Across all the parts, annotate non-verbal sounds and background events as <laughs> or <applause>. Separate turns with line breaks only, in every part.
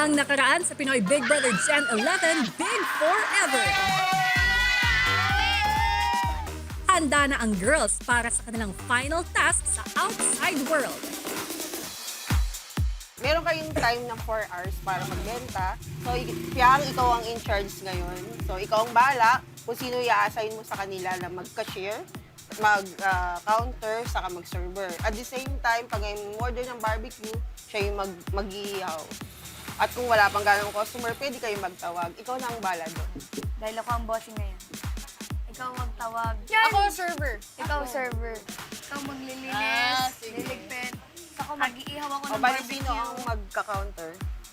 Ang nakaraan sa Pinoy Big Brother Gen 11 Big Forever. Handa na ang girls para sa kanilang final task sa outside world.
Meron kayong time na 4 hours para magbenta. So, Piang, ikaw ang in charge ngayon. So, ikaw ang bahala kung sino i-assign mo sa kanila na mag-cashier, mag-counter, saka mag-server. At the same time, pag may order ng barbecue, siya yung mag mag-iihaw. At kung wala pang ganong customer, pwede kayo magtawag. Ikaw na ang bahala doon.
Dahil ako ang bossing ngayon. Ikaw magtawag.
Ako server.
Ikaw server. Ikaw maglilinis, liligpit. Ako mag-iihaw ako
O,
ng
bali,
barbecue.
sino ang magka-counter?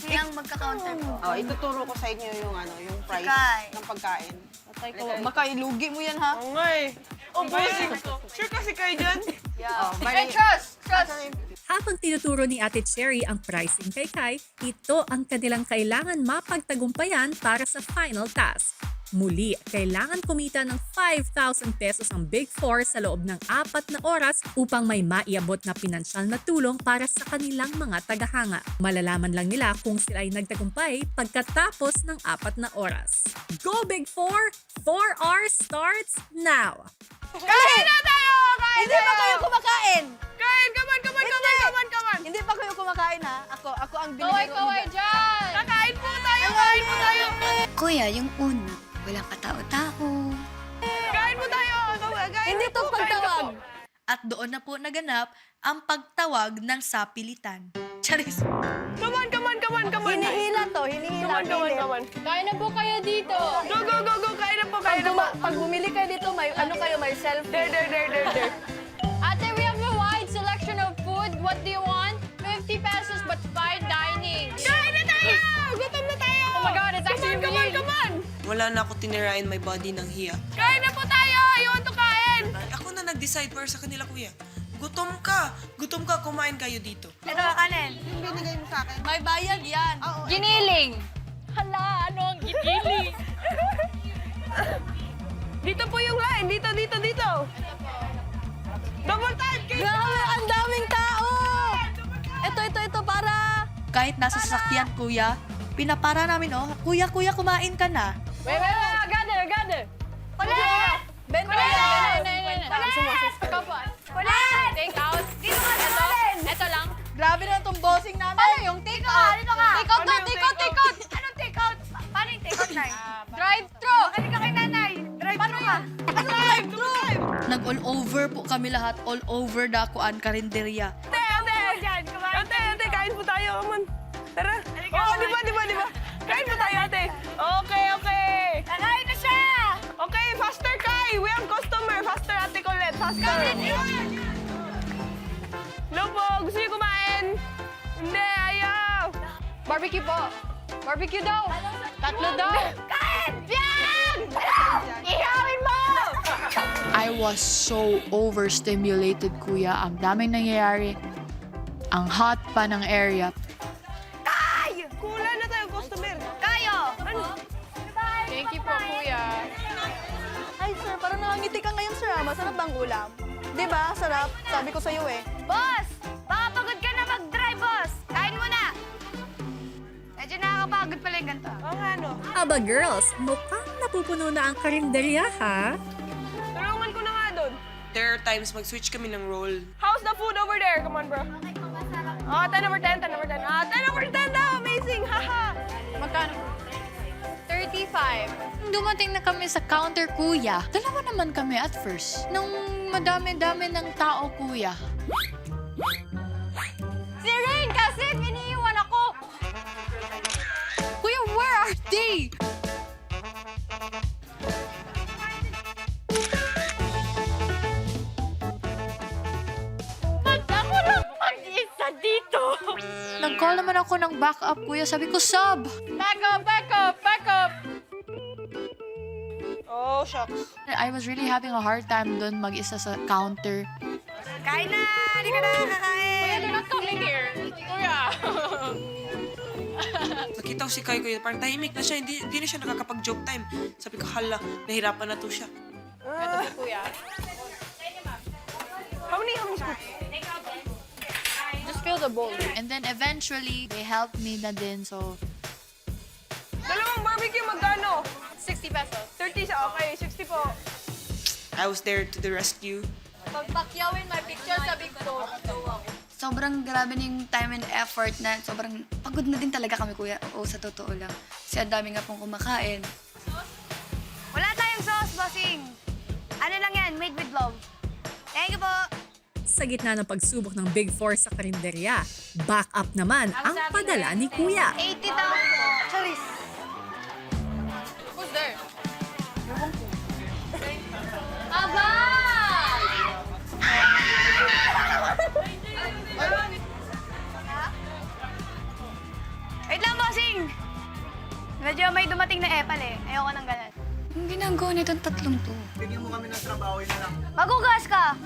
Sino ang magka-counter ko?
O, ituturo ko sa inyo yung, ano, yung price
Kai.
ng pagkain.
Patay ko. Baka ilugi mo yan, ha?
Oo nga eh. Oh, bossing. Sure kasi kayo dyan?
O, bali,
trust!
asan yung
Habang tinuturo ni Ate Cherry ang pricing kay Kai, ito ang kanilang kailangan mapagtagumpayan para sa final task. Muli, kailangan kumita ng 5,000 pesos ang Big Four sa loob ng apat na oras upang may maiabot na pinansyal na tulong para sa kanilang mga tagahanga. Malalaman lang nila kung sila ay nagtagumpay pagkatapos ng apat na oras. Go Big Four! 4 hours starts now!
Kain na tayo! Kain Hindi pa kayo kumakain!
Kain, come on, come on, come on, come on, come on.
Hindi pa kayo kumakain, ha? Ako, ako ang binibiro.
Kaway, kaway dyan. Kakain po tayo, kain po tayo.
Kuya, yung una, walang katao-tao.
Kain po tayo. Kain
Hindi to pagtawag.
At doon na po naganap ang pagtawag ng sapilitan. Charis!
Come on, come on, come on, come on.
Hinihila to,
Come
hinihila.
on, come on, come on.
Kain na po kayo dito.
Go, go, go, go. Kain na po,
Pag,
kain na po.
duma- pag bumili kayo dito, may ano kayo, may selfie.
There, there, there, there, there.
Wala na ako tinirain my body ng hiya.
Kain na po tayo! Want to kain!
Ay, ako na nag-decide para sa kanila, kuya. Gutom ka! Gutom ka, kumain kayo dito.
Ito, kanin.
yung binigay mo sa akin?
May bayad yan.
Giniling. Hala, ano ang giniling? <laughs>
Dito po yung line. Dito, dito, dito. Double time! Kain
Grabe, ang daming tao! Ito, ito, ito, para...
Kahit nasa sasakyan, kuya, pinapara namin, oh, kuya, kuya, kumain ka na.
Wait, wait, wait. Got it.
Kulit!
Wait. Ikaw po.
Kulit!
Take out.
Dito ka sa
Ito,
akin!
ito lang.
Grabe na itong bossing namin.
Paano yung take out?
Dito ka!
Take out
Ano
to,
yung
take out,
take
take out.
Anong take-out? Pa- Paano yung take-out, Nay?
Drive-thru.
Bakit ka kay nanay? Drive Paano ka?
Ano drive thru?
Nag-all over po kami lahat, all over dakuan karinderya.
Ate, ate! Ate, ate, kain po tayo. On. Tara. Oo, di ba, di ba, di ba? Kain po tayo, ate. Okay, okay.
Barbecue po. Barbecue daw. Tatlo daw.
Kain! Yan! Ihawin mo!
I was so overstimulated, kuya. Ang daming nangyayari. Ang hot pa ng area.
Kay!
Kulang na tayo, customer.
Kayo!
Thank you po, kuya.
Ay, sir, parang nakangiti ka ngayon, sir. ah. Masarap bang ulam? Di ba? Sarap. Sabi ko sa'yo eh.
Boss! Nakakapagod pala yung ganito.
Oo nga, no.
Aba girls, mukhang napupuno na ang karinderya ha?
Tulungan ko na nga doon.
There are times mag-switch kami ng role.
How's the food over there? Come on, bro. Oh, 10 over 10, 10 over 10. Ah, 10 over 10 daw! Amazing! Haha!
Magkano? 35.
Dumating na kami sa counter, kuya. Dalawa naman kami at first. Nung madami-dami ng tao, kuya.
Si Rain kasi iniiwan
they?
Ba't ako lang mag-isa dito?
Nag-call naman ako ng backup, kuya. Sabi ko, sub.
Back up, back up, back up.
Oh, shucks.
I was really having a hard time doon mag-isa sa counter.
Kain na! Hindi ka na kakain!
Kuya, they're not coming here. Kuya. <laughs>
Nakita ko si Kai, kuya, parang tahimik na siya. Hindi, hindi na siya nakakapag-joke time. Sabi ko, hala, nahirapan na to siya.
Ito po, kuya.
How many, how many scoops?
Just fill the bowl.
And then eventually, they helped me na din. So,
Dalawang barbecue, magkano?
60 pesos.
30 siya, okay. 60 po.
I was there to the rescue.
Pag pakyawin my picture sa Big Four,
Sobrang grabe na yung time and effort na sobrang pagod na din talaga kami kuya. Oo, sa totoo lang. Kasi ang dami nga pong kumakain.
Wala tayong sauce, bossing. Ano lang yan, made with love. Thank you po.
Sa gitna ng pagsubok ng Big Four sa karinderya, back up naman ang padala ni Kuya.
80 daw po. Charis.
Who's there?
Medyo may dumating na epal eh. Ayoko nang ganun.
Ang ginagawa nitong tatlong to.
Magugas ka!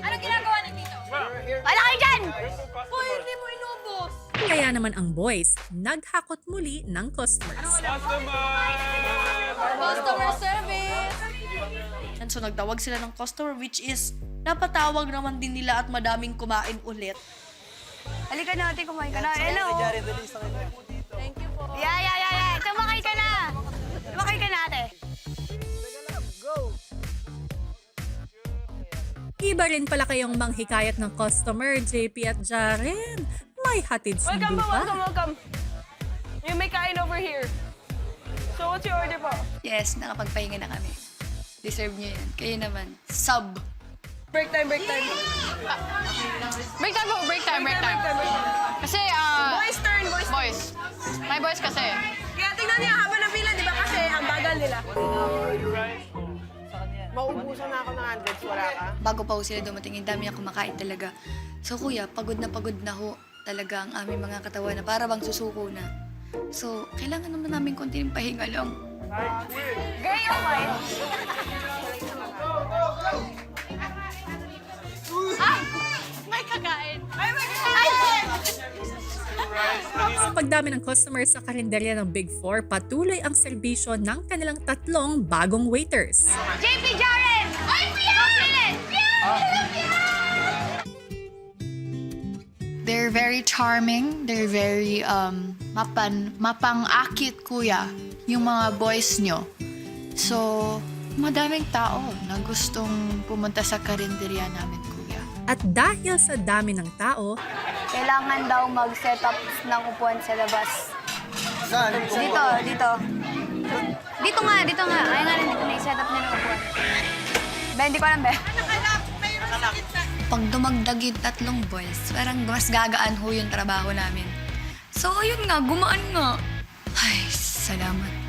Ano ginagawa ni Tito?
Wala kayo dyan!
Uy, hindi mo inubos!
Kaya naman ang boys, naghakot muli ng customers.
Customer service!
And so nagtawag sila ng customer which is napatawag naman din nila at madaming kumain ulit.
Halika na natin, kumain ka na. Hello!
Thank you po.
Yeah, yeah, yeah, yeah. Tumakay ka na! Tumakay ka na, ate.
Iba rin pala kayong manghikayat ng customer, JP at Jaren. May hatid
Welcome
sundo
po, welcome, welcome. You may kain over here. So, what's your order po?
Yes, nakapagpahinga na kami. Deserve nyo yan. Kayo naman. Sub.
Break time, break time.
Break time po, break time, break time. Kasi, ah,
Boys turn, boys turn.
boys. My boys kasi.
Kaya tingnan niya habang napila, di ba? Kasi ang bagal nila.
Maubusan na ako ng hundreds, wala ka?
Bago pa ho sila dumating, yung dami na kumakain talaga. So kuya, pagod na pagod na ho talaga ang aming mga katawan na para bang susuko na. So, kailangan naman namin konting pahinga lang.
Gray or white?
May kakain.
Sa pagdami ng customers sa karinderya ng Big Four, patuloy ang serbisyo ng kanilang tatlong bagong waiters.
JP Jaren! Ay, Pia!
They're very charming. They're very um, mapan, mapang-akit kuya yung mga boys nyo. So, madaming tao na gustong pumunta sa karinderya namin.
At dahil sa dami ng tao,
Kailangan daw mag-set up ng upuan sa labas. Saan? Dito, dito. Dito nga, dito nga. Kaya nga rin dito na i-set up nila ng upuan. Be, hindi ko alam, be.
Pag dumagdag yung tatlong boys, parang mas gagaan ho yung trabaho namin. So, ayun nga, gumaan nga. Ay, salamat.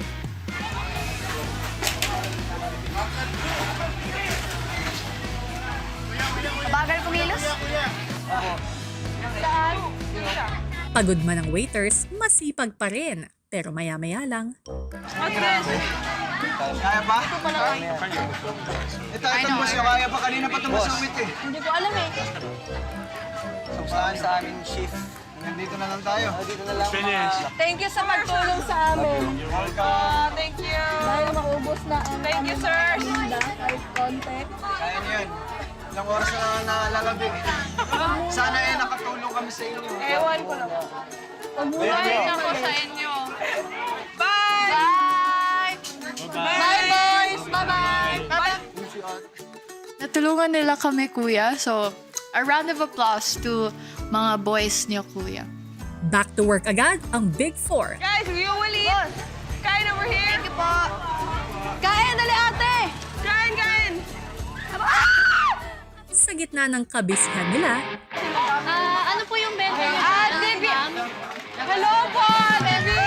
Bagal kumilos.
pagod man ang waiters, masipag pa rin. Pero maya-maya lang,
Kaya pa? Ito, ito boss yung kaya pa. Kanina pa ito masumit eh.
Hindi ko alam eh.
Saan sa aming shift? Nandito na lang tayo. Dito na lang.
Ah, Thank you sa pagtulong sa amin. Ah, thank you.
Dahil maubos na ang
Thank you, sir.
Ilang oras na lang nalalabing. Sana eh, nakatulong kami sa inyo.
Ewan ko lang.
Bye ako sa inyo.
Bye!
Bye!
Bye, boys! Bye-bye! Bye!
Natulungan nila kami kuya. So, a round of applause to mga boys niyo kuya.
back to work agad ang Big Four.
Guys, we will eat. Kain over here. Thank you po.
Kain, dali ate!
Sa gitna ng kabisihan nila,
Ah, ano po yung menu?
Ah, Debbie!
Hello po, Debbie!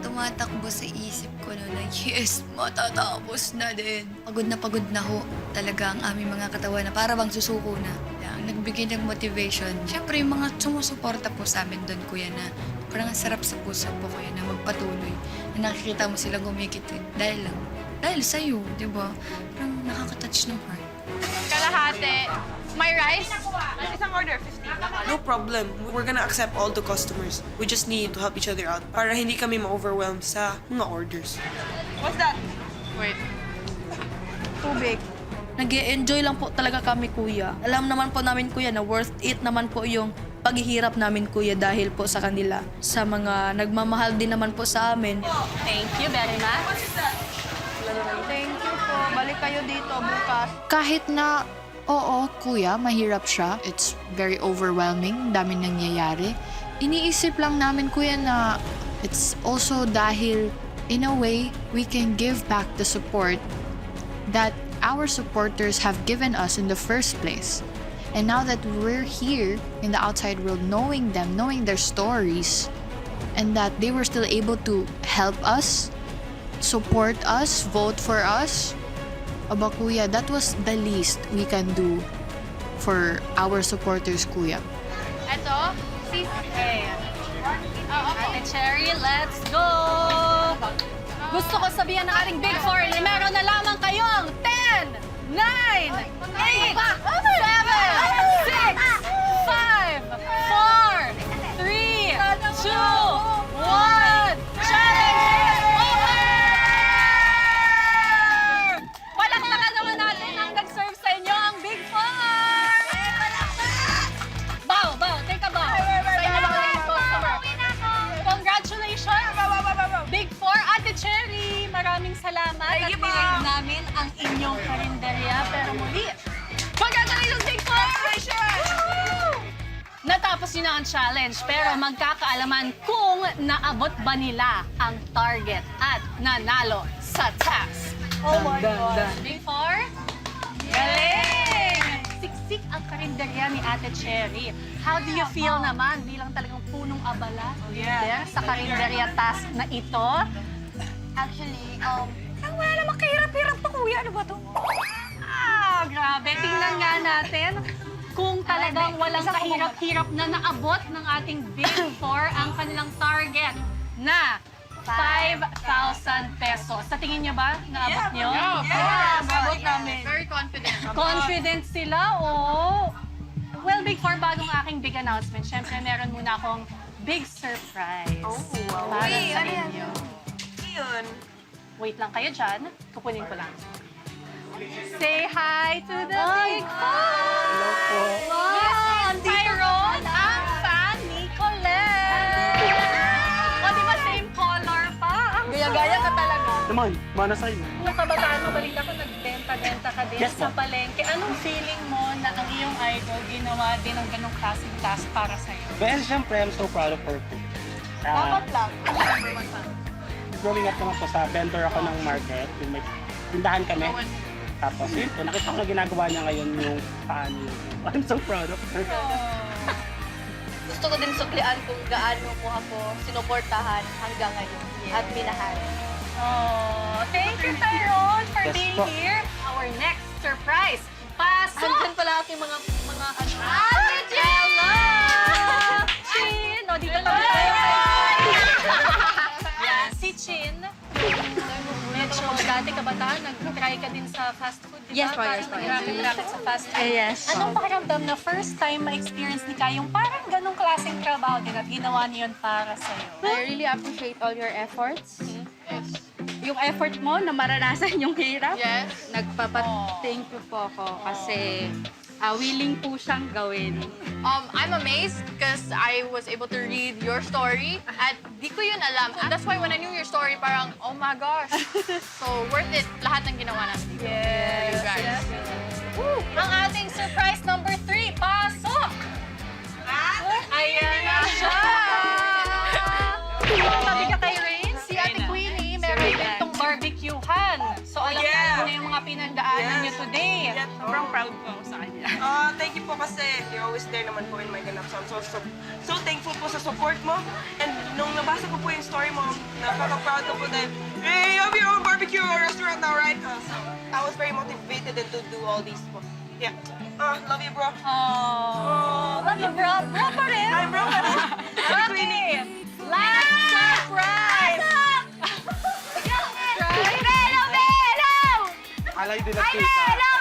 Tumatakbo sa isip ko no na <laughs> yes, matatapos na din. Pagod na pagod na ho talaga ang aming mga katawan na para bang susuko na. Ang nagbigay ng motivation, syempre yung mga sumusuporta po sa amin doon kuya na parang ang sarap sa puso po kuya na magpatuloy. Na nakikita mo silang gumigitin dahil lang. Dahil sa'yo, di ba? Parang nakaka-touch ng heart.
Kalahati. May rice?
Isang order, 50.
No problem. We're gonna accept all the customers. We just need to help each other out para hindi kami ma-overwhelm sa mga orders.
What's that?
Wait.
Tubig. nag enjoy lang po talaga kami, kuya. Alam naman po namin, kuya, na worth it naman po yung paghihirap namin, kuya, dahil po sa kanila. Sa mga nagmamahal din naman po sa amin.
Thank you very much.
Thank you po. Balik kayo dito bukas.
Kahit na, oo, kuya, mahirap siya. It's very overwhelming, dami nangyayari. Iniisip lang namin, kuya, na it's also dahil, in a way, we can give back the support that our supporters have given us in the first place. And now that we're here in the outside world, knowing them, knowing their stories, and that they were still able to help us, support us, vote for us, Aba kuya, that was the least we can do for our supporters, kuya.
Ito, si... Okay. Ate Cherry, let's go! Gusto ko sabihan ng ating Big Four na meron na lamang kayong 10, 9, 8, 7, 6, 5, 4, 3, 2, ang inyong karinderya. Pero muli, congratulations, Big Four! Woo! Natapos nyo na ang challenge, pero magkakaalaman kung naabot ba nila ang target at nanalo sa task.
Oh my God.
Big Four? Galing! Siksik ang karinderya ni Ate Cherry. How do you feel naman bilang talagang punong abala leader sa karinderya task na ito?
Actually, um,
Ang wala namang kahirap-hirap to, kuya. Ano ba to? Ah, grabe. Tingnan nga natin kung talagang walang kahirap-hirap na naabot ng ating Big <coughs> Four ang kanilang target na 5,000 pesos. Sa tingin niyo ba, naabot niyo?
Yeah, babot namin.
Very confident. Confident sila, oh. Well, Big Four, bagong aking big announcement, syempre meron muna akong big surprise. Oh, wow. Para sa inyo.
Yun.
Wait lang kayo dyan. Kukunin ko lang. Say hi to the Big Four! Hello po. Wow! Miss Tyrone, ang fan ni Colette! O, di ba same color pa? Ang
Gaya-gaya ka talaga.
Naman, mana sa'yo.
Nung kabataan mo, balita ko, nagbenta-benta ka din
Yes,
sa
ma'am.
palengke. Anong feeling mo na ang iyong idol ginawa din ng ganong klaseng task para sa'yo?
Well, syempre, I'm so proud of her. Uh,
Dapat lang.
Growing up naman po sa vendor ako ng market. Yung may tindahan kami. Tapos yun po, nakita ko na ginagawa niya ngayon yung paano yun. I'm so proud of her.
Gusto ko din suklian kung gaano mo ako sinuportahan hanggang ngayon at minahal.
Oh, thank you, Tyrone, for
Yes
being
po.
here. Our next surprise. Pasok!
Andyan pala aking mga mga ano.
Ate Hello! Dati kabataan, nag-try ka din sa fast food, di ba?
Yes po, yes po, yes.
Parang sa fast food.
Eh, yes.
Anong pakiramdam na first time ma-experience ni Kai yung parang ganong klaseng trabaho din at ginawa niyo yun para sa'yo?
I really appreciate all your efforts. Yung effort mo na maranasan yung hirap.
Yes.
Nagpapa-thank you po ako kasi ah, willing po siyang gawin.
um, I'm amazed because I was able to read your story at di ko yun alam. And that's why when I knew your story, parang, oh my gosh. so, worth it lahat ng ginawa natin dito.
Yes.
You guys.
Woo! Ang ating surprise number three, pasok! Ayan na siya! Tabi ka kay Rain, si Ate Queenie, meron itong barbecuehan. Pinagdaanan niyo today.
Sobrang proud po ako sa kanya. <laughs>
Ah, thank you po kasi you're always there naman po in my ganap. So, I'm so, so, so thankful po sa support mo. And nung nabasa ko po yung story mo, nakaka-proud ko po dahil, hey, you have your own barbecue restaurant now, right? Uh, so, I was very motivated and to do all these po. Yeah. Ah, love you, bro.
Oh, love you, bro. Bro pa rin.
Hi, bro.
Okay. Last surprise.
Alay din
Ay,
tita.
hello,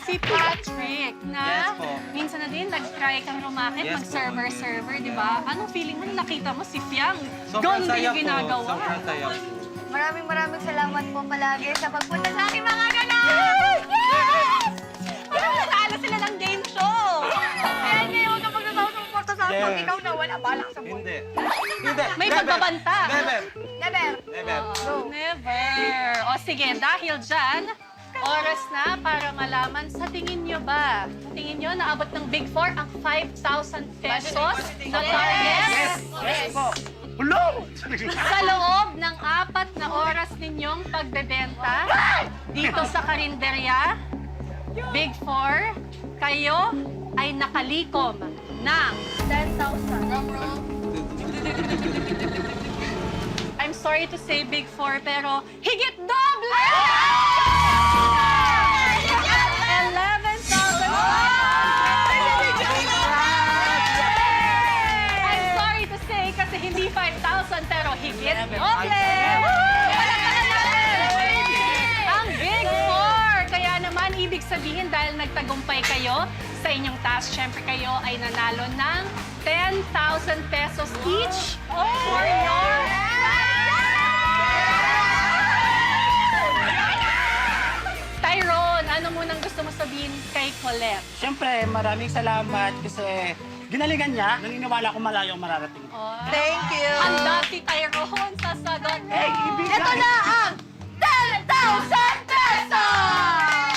Si Patrick na
Yes po.
minsan na din nag-try kang rumakit,
Yes po.
mag-server-server, di ba? Anong feeling mo nung nakita mo si Fiang?
Sobrang
Ganda
saya
yung
po.
ginagawa.
Sobrang saya po.
Maraming maraming salamat po palagi sa pagpunta sa aking mga ganap! Yes!
Parang natalo sila ng game show.
Kaya ngayon, huwag ka magsasawa sa suporta sa akin.
Yes.
Ikaw na, wala balak sa buhay.
Hindi. Hindi.
May
Never.
pagbabanta.
Never.
Never.
Never.
Never. O sige, dahil dyan, oras na para malaman sa tingin nyo ba? Sa tingin nyo, naabot ng Big Four ang 5,000 pesos na target?
Yes po. Hello!
Sa loob ng apat na oras ninyong pagbebenta dito sa karinderya, Big Four, kayo ay nakalikom ng 10,000. I'm sorry to say Big Four, pero higit doble! Higit doble! Ang Big Four! Kaya naman, ibig sabihin dahil nagtagumpay kayo sa inyong task, syempre kayo ay nanalo ng 10,000 pesos each for your Tyrone, ano munang gusto mo sabihin kay Colette?
Siyempre, maraming salamat kasi ginalingan niya. Naniniwala ko malayo ang mararating.
Thank you.
Ang dati Tyrone sa sagot.
Hey, ibigay!
Ito na ang 10,000 pesos!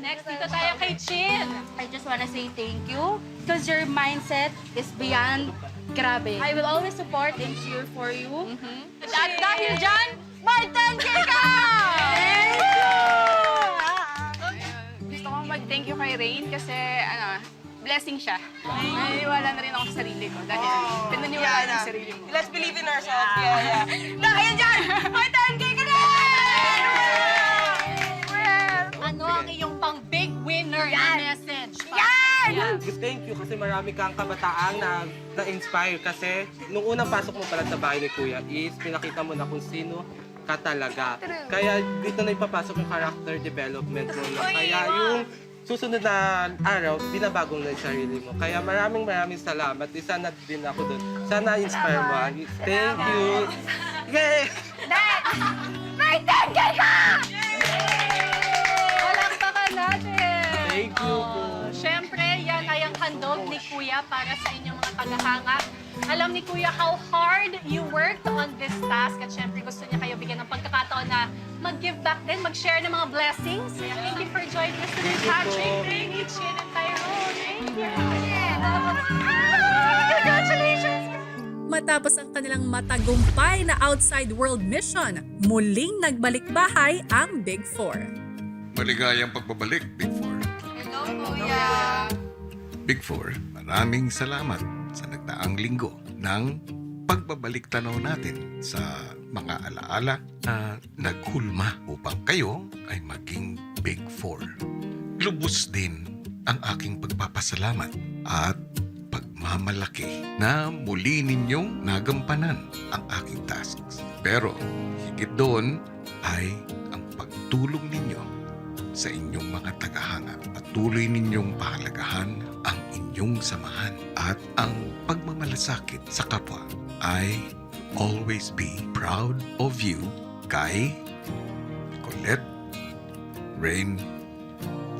Next, dito tayo kay Chin.
I just wanna say thank you because your mindset is beyond grabe. I will always support and cheer for you.
At dahil dyan, may 10K ka!
Thank you! Gusto kong mag-thank you kay Rain kasi ano, blessing siya. Naniniwala na rin ako sa sarili ko dahil pinaniwala
Yeah,
yeah,
yeah.
sa sarili mo.
Let's believe in ourselves. Yeah, yeah. <laughs>
Dahil dyan, may 10K ka na!
Ano ang iyong pang big winner na message?
Yan!
Thank you kasi marami kang kabataang na na-inspire kasi nung unang pasok mo pala sa bahay ni Kuya is pinakita mo na kung sino ka talaga. Kaya dito na ipapasok yung character development mo. No? Kaya yung susunod na araw, binabagong na yung sarili mo. Kaya maraming maraming salamat. Isa na din ako doon. Sana inspire mo. Thank you. Yay!
May 10K ka!
Handog ni Kuya para sa inyong mga tagahanga. Alam ni Kuya how hard you worked on this task at siyempre gusto niya kayo bigyan ng pagkakataon na mag-give back din, mag-share ng mga blessings. Kaya Thank you for joining us today, Patrick. you, Chin and Tyrone. Thank you.
Congratulations!
Matapos ang kanilang matagumpay na outside world mission, muling nagbalik bahay ang Big Four.
Maligayang pagbabalik, Big Four.
Hello, Kuya.
Big Four, maraming salamat sa nagdaang linggo ng pagbabalik tanaw natin sa mga alaala na naghulma upang kayo ay maging Big Four. Lubos din ang aking pagpapasalamat at pagmamalaki na muli ninyong nagampanan ang aking tasks. Pero higit doon ay ang pagtulong ninyo sa inyong mga tagahanga. Patuloy ninyong pahalagahan ang inyong samahan at ang pagmamalasakit sa kapwa. I always be proud of you, Kai, Colette, Rain,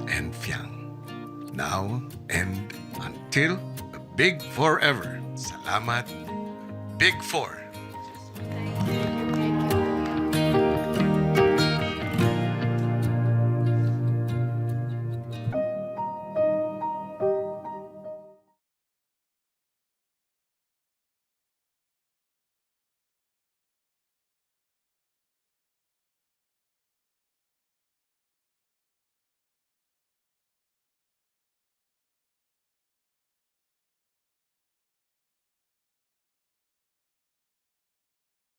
and Fiang. Now and until the big forever. Salamat, Big Four.